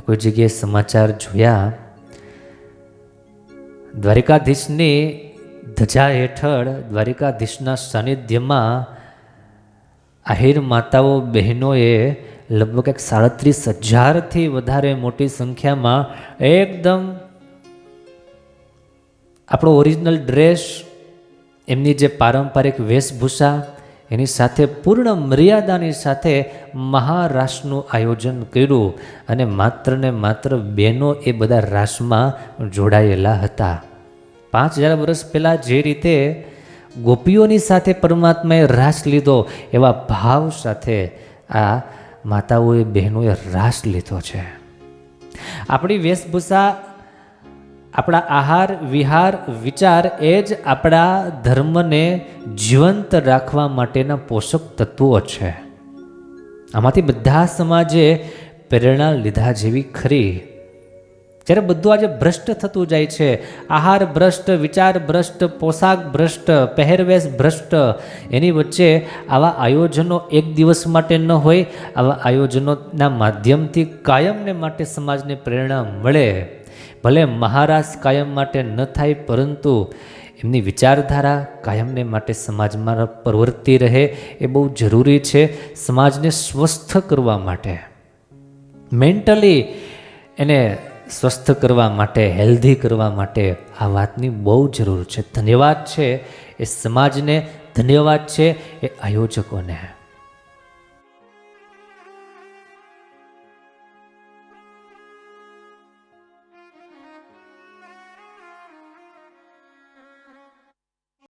કોઈ જગ્યાએ સમાચાર જોયા. દ્વારિકાધીશની ધજા હેઠળ દ્વારિકાધીશના સાનિધ્યમાં આહિર માતાઓ બહેનોએ લગભગ એક સાડત્રીસ હજારથી વધારે મોટી સંખ્યામાં એકદમ આપણો ઓરિજિનલ ડ્રેસ, એમની જે પારંપરિક વેશભૂષા એની સાથે પૂર્ણ મર્યાદાની સાથે મહારાસનું આયોજન કર્યું અને માત્ર ને માત્ર બહેનો એ બધા રાસમાં જોડાયેલા હતા. પાંચ હજાર વર્ષ પહેલાં જે રીતે ગોપીઓની સાથે પરમાત્માએ રાસ લીધો, એવા ભાવ સાથે આ માતાઓએ બહેનોએ રાસ લીધો છે. આપણી વેશભૂષા આપણા આહાર, વિહાર, વિચાર એ જ આપણા ધર્મને જીવંત રાખવા માટેના પોષક તત્વો છે. આમાંથી બધા સમાજે પ્રેરણા લીધા જેવી ખરી. જ્યારે બધું આજે ભ્રષ્ટ થતું જાય છે, આહાર ભ્રષ્ટ, વિચાર ભ્રષ્ટ, પોશાક ભ્રષ્ટ, પહેરવેશ ભ્રષ્ટ, એની વચ્ચે આવા આયોજનો એક દિવસ માટે ન હોય, આવા આયોજનોના માધ્યમથી કાયમને માટે સમાજને પ્રેરણા મળે. ભલે મહારાજ કાયમ માટે ન થાય, પરંતુ એમની વિચારધારા કાયમને માટે સમાજમાં પ્રવર્તી રહે એ બહુ જરૂરી છે સમાજને સ્વસ્થ કરવા માટે. મેન્ટલી એને સ્વસ્થ કરવા માટે હેલ્ધી કરવા માટે આ વાતની બહુ જરૂર છે. ધન્યવાદ છે એ સમાજને, ધન્યવાદ છે એ આયોજકોને.